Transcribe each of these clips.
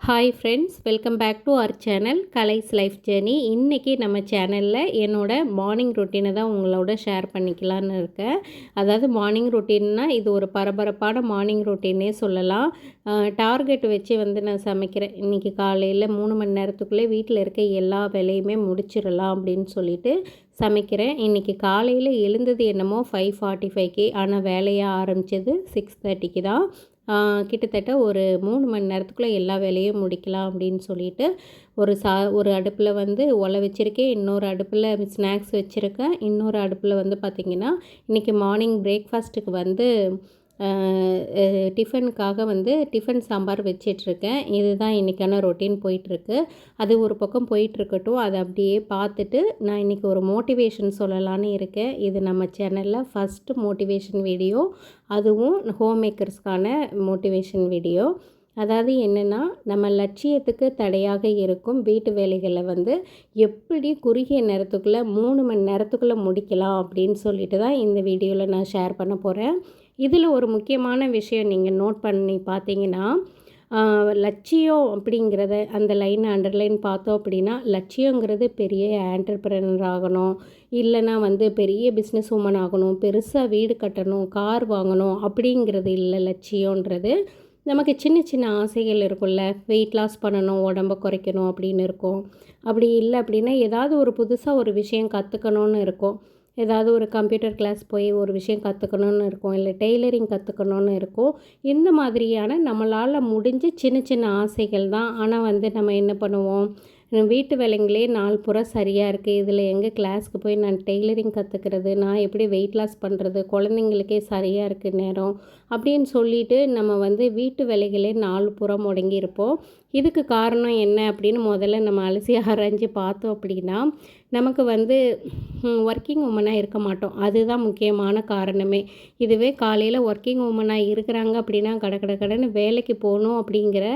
Hi friends welcome back to our channel கலைஸ் life journey இன்றைக்கி நம்ம சேனலில் என்னோட மார்னிங் ரொட்டீனை தான் உங்களோட ஷேர் பண்ணிக்கலான்னு இருக்கேன். அதாவது மார்னிங் ரொட்டீன்னா இது ஒரு பரபரப்பான மார்னிங் ரொட்டீனே சொல்லலாம். டார்கெட் வச்சு வந்து நான் சமைக்கிறேன். இன்றைக்கி காலையில் மூணு மணி நேரத்துக்குள்ளே வீட்டில் இருக்க எல்லா வேலையுமே முடிச்சிடலாம் அப்படின்னு சொல்லிட்டு சமைக்கிறேன். இன்றைக்கி காலையில் எழுந்தது என்னமோ ஃபைவ் ஃபார்ட்டி ஃபைவ்க்கு ஆனால் வேலையாக ஆரம்பித்தது சிக்ஸ் தேர்ட்டிக்கு தான். கிட்டத்தட்ட ஒரு மூணு மணி நேரத்துக்குள்ளே எல்லா வேலையும் முடிக்கலாம் அப்படின்னு சொல்லிட்டு ஒரு சா ஒரு அடுப்பில் வந்து ஒலை வச்சுருக்கேன் இன்னொரு அடுப்பில் ஸ்நாக்ஸ் வச்சுருக்கேன் இன்னொரு அடுப்பில் வந்து பார்த்திங்கன்னா இன்றைக்கி மார்னிங் பிரேக்ஃபாஸ்ட்டுக்கு வந்து டிஃபனுக்காக வந்து டிஃபன் சாம்பார் வச்சிட்ருக்கேன். இதுதான் இன்றைக்கான ரொட்டீன் போயிட்டுருக்கு அது ஒரு பக்கம் போயிட்டுருக்கட்டும் அதை அப்படியே பார்த்துட்டு நான் இன்றைக்கி ஒரு மோட்டிவேஷன் சொல்லலான்னு இருக்கேன். இது நம்ம சேனலில் ஃபஸ்ட்டு மோட்டிவேஷன் வீடியோ. அதுவும் ஹோம் மேக்கர்ஸ்க்கான மோட்டிவேஷன் வீடியோ. அதாவது என்னென்னா நம்ம லட்சியத்துக்கு தடையாக இருக்கும் வீட்டு வேலைகளை வந்து எப்படி குறுகிய நேரத்துக்குள்ளே மூணு மணி நேரத்துக்குள்ளே முடிக்கலாம் அப்படின்னு சொல்லிட்டு தான் இந்த வீடியோவில் நான் ஷேர் பண்ண போகிறேன் இதில் ஒரு முக்கியமான விஷயம் நீங்கள் நோட் பண்ணி பார்த்தீங்கன்னா லட்சியம் அப்படிங்கிறத அந்த லைனை அண்டர்லைன் பார்த்தோம் அப்படின்னா லட்சியங்கிறது பெரிய ஆண்டர்பிரனர் ஆகணும். இல்லைனா வந்து பெரிய பிஸ்னஸ் உமன் ஆகணும் பெருசாக வீடு கட்டணும் கார் வாங்கணும் அப்படிங்கிறது இல்லை. லட்சியன்றது நமக்கு சின்ன சின்ன ஆசைகள் இருக்கும்ல. வெயிட் லாஸ் பண்ணணும் உடம்ப குறைக்கணும் அப்படின்னு இருக்கும். அப்படி இல்லை அப்படின்னா ஏதாவது ஒரு புதுசாக ஒரு விஷயம் கற்றுக்கணுன்னு இருக்கும். ஏதாவது ஒரு கம்ப்யூட்டர் கிளாஸ் போய் ஒரு விஷயம் கற்றுக்கணுன்னு இருக்கும் இல்லை டெய்லரிங் கற்றுக்கணுன்னு இருக்கும். இந்த மாதிரியான நம்மளால் முடிஞ்ச சின்ன சின்ன ஆசைகள் தான். ஆனால் வந்து நம்ம என்ன பண்ணுவோம்? வீட்டு வேலைங்களே நாள் பூரா சரியாக இருக்குது இதில் எங்கள் கிளாஸ்க்கு போய் நான் டெய்லரிங் கற்றுக்கிறது நான் எப்படி வெயிட் லாஸ் பண்ணுறது குழந்தைங்களுக்கே சரியாக இருக்குது நேரம் அப்படின்னு சொல்லிட்டு நம்ம வந்து வீட்டு வேலைகளே நாள் புறம் முடங்கி இருப்போம். இதுக்கு காரணம் என்ன அப்படின்னு முதல்ல நம்ம அலசி ஆராய்ஞ்சு பார்த்தோம் அப்படின்னா நமக்கு வந்து ஒர்க்கிங் உமனாக இருக்க மாட்டோம். அதுதான் முக்கியமான காரணமே. இதுவே காலையில் ஒர்க்கிங் உமனாக இருக்கிறாங்க அப்படின்னா கட கட கடைன்னு வேலைக்கு போகணும் அப்படிங்கிற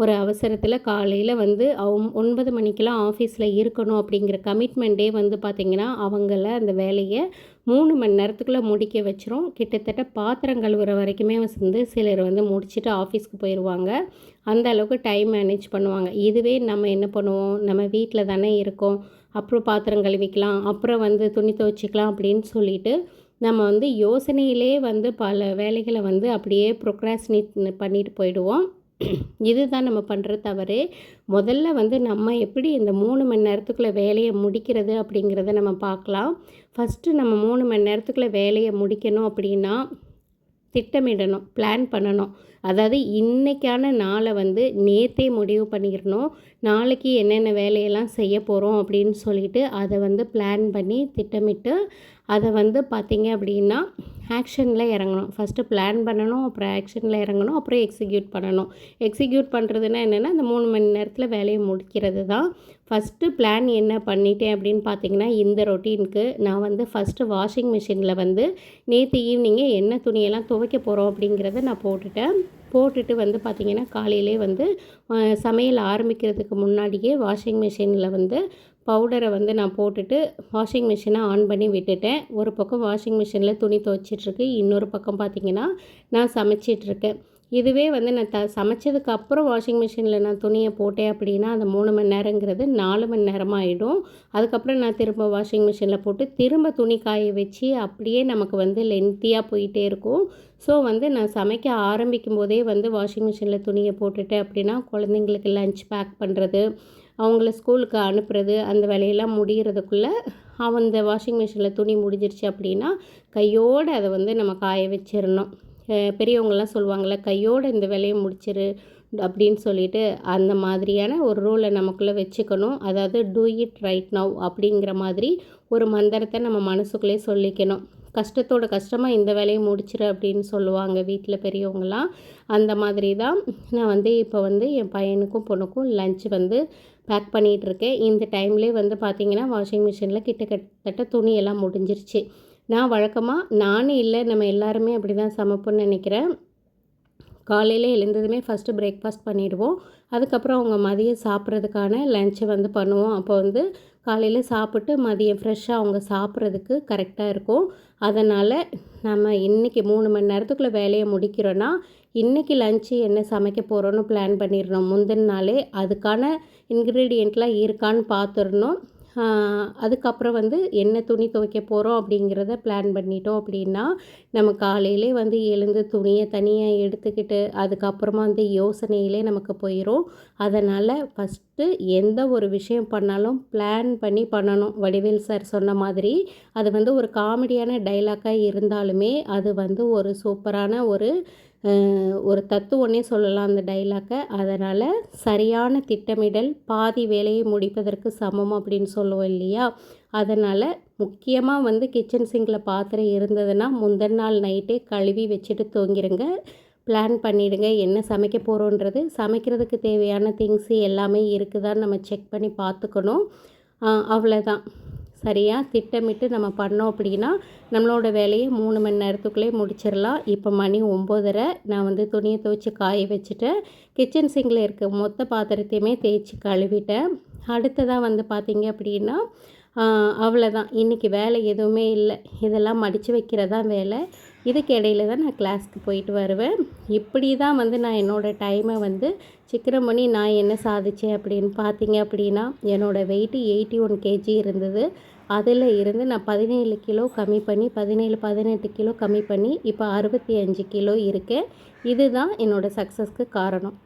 ஒரு அவசரத்தில் காலையில் வந்து அவ் ஒன்பது மணிக்கெலாம் ஆஃபீஸில் இருக்கணும் அப்படிங்கிற கமிட்மெண்ட்டே வந்து பார்த்திங்கன்னா அவங்கள அந்த வேலையை மூணு மணி நேரத்துக்குள்ளே முடிக்க வச்சிரும். கிட்டத்தட்ட பாத்திரம் கழுவுற வரைக்குமே வந்து சிலர் வந்து முடிச்சுட்டு ஆஃபீஸ்க்கு போயிடுவாங்க அந்த அளவுக்கு டைம் மேனேஜ் பண்ணுவாங்க. இதுவே நம்ம என்ன பண்ணுவோம்? நம்ம வீட்டில் தானே இருக்கோம். அப்புறம் பாத்திரம் கழுவிக்கலாம். அப்புறம் வந்து துணி துவைச்சிக்கலாம் அப்படின்னு சொல்லிட்டு நம்ம வந்து யோசனையிலே வந்து பல வேலைகளை வந்து அப்படியே ப்ரொக்ராஸ்னேட் பண்ணிட்டு போயிடுவோம். இதுதான் நம்ம பண்ணுற தவறு. முதல்ல வந்து நம்ம எப்படி இந்த மூணு மணி நேரத்துக்குள்ளே வேலையை முடிக்கிறது அப்படிங்கிறத நம்ம பார்க்கலாம். ஃபஸ்ட்டு நம்ம மூணு மணி நேரத்துக்குள்ளே வேலையை முடிக்கணும் அப்படின்னா திட்டமிடணும் பிளான் பண்ணணும். அதாவது இன்றைக்கான நாளை வந்து நேற்றே முடிவு பண்ணிடணும். நாளைக்கு என்னென்ன வேலையெல்லாம் செய்ய போகிறோம் அப்படின்னு சொல்லிட்டு அதை வந்து பிளான் பண்ணி திட்டமிட்டு அதை வந்து பார்த்திங்க அப்படின்னா ஆக்ஷனில் இறங்கணும். ஃபஸ்ட்டு பிளான் பண்ணணும் அப்புறம் ஆக்ஷனில் இறங்கணும் அப்புறம் எக்ஸிக்யூட் பண்ணணும். எக்ஸிக்யூட் பண்ணுறதுனா என்னென்னா அந்த மூணு மணி நேரத்தில் வேலையை முடிக்கிறது தான். ஃபஸ்ட்டு பிளான் என்ன பண்ணிட்டேன் அப்படின்னு பார்த்தீங்கன்னா இந்த ரொட்டீனுக்கு நான் வந்து ஃபஸ்ட்டு வாஷிங் மிஷினில் வந்து நேற்று ஈவினிங்கே என்ன துணியெல்லாம் துவைக்க போகிறோம் அப்படிங்கிறத நான் போட்டுட்டேன். போட்டுட்டு வந்து பார்த்திங்கன்னா காலையிலே வந்து சமையல் ஆரம்பிக்கிறதுக்கு முன்னாடியே வாஷிங் மிஷினில் வந்து பவுடரை வந்து நான் போட்டுட்டு வாஷிங் மிஷினை ஆன் பண்ணி விட்டுட்டேன். ஒரு பக்கம் வாஷிங் மிஷினில் துணி துவைச்சிட்ருக்கு இன்னொரு பக்கம் பார்த்திங்கன்னா நான் சமைச்சிட்ருக்கேன். இதுவே வந்து நான் த சமைச்சதுக்கு அப்புறம் வாஷிங் மிஷினில் நான் துணியை போட்டேன் அப்படின்னா அந்த மூணு மணி நேரங்கிறது நாலு மணி நேரமாக ஆகிடும் அதுக்கப்புறம் நான் திரும்ப வாஷிங் மிஷினில் போட்டு திரும்ப துணி காய வச்சு அப்படியே நமக்கு வந்து லென்த்தியாக போயிட்டே இருக்கும். ஸோ வந்து நான் சமைக்க ஆரம்பிக்கும் போதே வந்து வாஷிங் மிஷினில் துணியை போட்டுட்டேன் அப்படின்னா குழந்தைங்களுக்கு லஞ்ச் பேக் பண்ணுறது அவங்கள ஸ்கூலுக்கு அனுப்புறது அந்த வேலையெல்லாம் முடிகிறதுக்குள்ளே அந்த வாஷிங் மிஷினில் துணி முடிஞ்சிருச்சு அப்படின்னா கையோடு அதை வந்து நம்ம காய வச்சிடணும். பெரியவங்கள்லாம் சொல்லுவாங்கள்ல கையோடு இந்த வேலையை முடிச்சிரு அப்படின்னு சொல்லிட்டு அந்த மாதிரியான ஒரு ரூலை நமக்குள்ளே வச்சுக்கணும். அதாவது டூ இட் ரைட் நவ் அப்படிங்கிற மாதிரி ஒரு மந்திரத்தை நம்ம மனசுக்குள்ளே சொல்லிக்கணும். கஷ்டத்தோட கஷ்டமாக இந்த வேலையை முடிச்சிரு அப்படின்னு சொல்லுவாங்க வீட்டில் பெரியவங்களாம் அந்த மாதிரி தான் நான் வந்து இப்போ வந்து என் பையனுக்கும் பொண்ணுக்கும் லஞ்ச் வந்து பேக் பண்ணிகிட்ருக்கேன் இந்த டைம்லேயே வந்து பார்த்திங்கன்னா வாஷிங் மிஷினில் கிட்ட கிட்டத்தட்ட துணியெல்லாம் முடிஞ்சிருச்சு. நான் வழக்கமாக நானும் இல்லை நம்ம எல்லாருமே அப்படி தான் சமைப்போன்னு நினைக்கிறேன். காலையில் எழுந்ததுமே ஃபஸ்ட்டு பிரேக்ஃபாஸ்ட் பண்ணிவிடுவோம் அதுக்கப்புறம் அவங்க மதியம் சாப்பிட்றதுக்கான லஞ்சை வந்து பண்ணுவோம். அப்போ வந்து காலையில் சாப்பிட்டு மதியம் ஃப்ரெஷ்ஷாக அவங்க சாப்பிட்றதுக்கு கரெக்டாக இருக்கும். அதனால் நம்ம இன்றைக்கி மூணு மணி நேரத்துக்குள்ளே வேலையை முடிக்கிறோன்னா இன்றைக்கி லஞ்சு என்ன சமைக்க போகிறோன்னு பிளான் பண்ணிடணும். முந்தின நாளே அதுக்கான இன்க்ரீடியண்ட்லாம் இருக்கான்னு பார்த்துடணும். அதுக்கப்புறம் வந்து என்ன துணி துவைக்க போகிறோம் அப்படிங்கிறத பிளான் பண்ணிட்டோம் அப்படின்னா நம்ம காலையிலே வந்து எழுந்து துணியை தனியாக எடுத்துக்கிட்டு அதுக்கப்புறமா வந்து யோசனையிலே நமக்கு போயிடும் அதனால் ஃபஸ்ட்டு எந்த ஒரு விஷயம் பண்ணாலும் பிளான் பண்ணி பண்ணணும். வடிவேல் சார் சொன்ன மாதிரி அது வந்து ஒரு காமெடியான டைலாக்காக இருந்தாலுமே அது வந்து ஒரு சூப்பரான ஒரு ஒரு தத்துவன்னே சொல்லலாம் அந்த டைலாக்கை அதனால் சரியான திட்டமிடல் பாதி வேலையை முடிப்பதற்கு சமம் அப்படின்னு சொல்லுவோம் இல்லையா? அதனால் முக்கியமாக வந்து கிச்சன் சிங்கில் பாத்திரம் இருந்ததுன்னா முந்தின நாள் நைட்டே கழுவி வச்சுட்டு தூங்கிடுங்க பிளான் பண்ணிவிடுங்க என்ன சமைக்க போகிறோன்றது சமைக்கிறதுக்கு தேவையான திங்ஸு எல்லாமே இருக்குதான்னு நம்ம செக் பண்ணி பார்த்துக்கணும். அவ்வளோதான் சரியாக திட்டமிட்டு நம்ம பண்ணோம் அப்படின்னா நம்மளோட வேலையை மூணு மணி நேரத்துக்குள்ளே முடிச்சிடலாம். இப்போ மணி ஒம்போதரை. நான் வந்து துணியை துவைச்சி காய வச்சுட்டேன். கிச்சன் சிங்கில் இருக்க மொத்த பாத்திரத்தையுமே தேய்ச்சி கழுவிட்டேன். அடுத்ததாக வந்து பார்த்திங்க அப்படின்னா அவ்வளோதான் இன்றைக்கி வேலை எதுவுமே இல்லை. இதெல்லாம் மடித்து வைக்கிறதான் வேலை. இதுக்கு இடையில தான் நான் கிளாஸ்க்கு போயிட்டு வருவேன். இப்படி தான் வந்து நான் என்னோடய டைமை வந்து சிக்கரம் பண்ணி நான் என்ன சாதித்தேன் அப்படின்னு பார்த்தீங்க அப்படின்னா என்னோடய வெயிட்டு எயிட்டி ஒன் கேஜி இருந்தது. அதில் இருந்து நான் பதினேழு கிலோ கம்மி பண்ணி பதினேழு பதினெட்டு கிலோ கம்மி பண்ணி இப்போ அறுபத்தி அஞ்சு கிலோ இருக்கேன் இதுதான் என்னோடய சக்ஸஸ்க்கு காரணம்.